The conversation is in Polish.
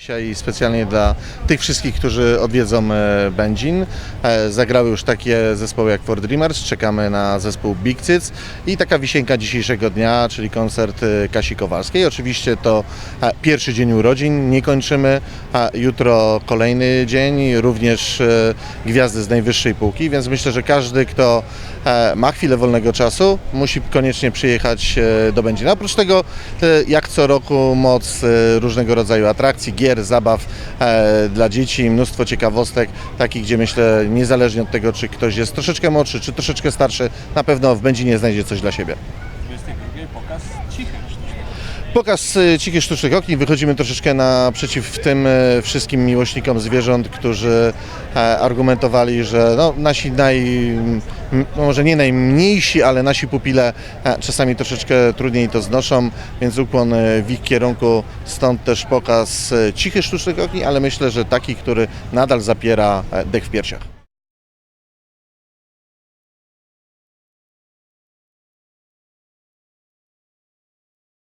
Dzisiaj specjalnie dla tych wszystkich, którzy odwiedzą e, Będzin. E, Zagrały już takie zespoły jak For Dreamers, czekamy na zespół Big Cyc i taka wisienka dzisiejszego dnia, czyli koncert e, Kasi Kowalskiej. Oczywiście to pierwszy dzień urodzin, nie kończymy, a jutro kolejny dzień, również gwiazdy z najwyższej półki, więc myślę, że każdy, kto ma chwilę wolnego czasu, musi koniecznie przyjechać do Będzina. Oprócz tego, jak co roku, moc różnego rodzaju atrakcji, gier, zabaw e, dla dzieci, mnóstwo ciekawostek, takich, gdzie myślę, niezależnie od tego, czy ktoś jest troszeczkę młodszy, czy troszeczkę starszy, na pewno w Będzinie znajdzie coś dla siebie. 22 pokaz cichy sztuczek. Pokaz e, Cichy Sztucznych Okni. Wychodzimy troszeczkę naprzeciw tym e, wszystkim miłośnikom zwierząt, którzy e, argumentowali, że no, nasi naj, m, może nie najmniejsi, ale nasi pupile czasami troszeczkę trudniej to znoszą, więc ukłon w ich kierunku. Stąd też pokaz e, Cichy Sztucznych Okni, ale myślę, że taki, który nadal zapiera dech w piersiach.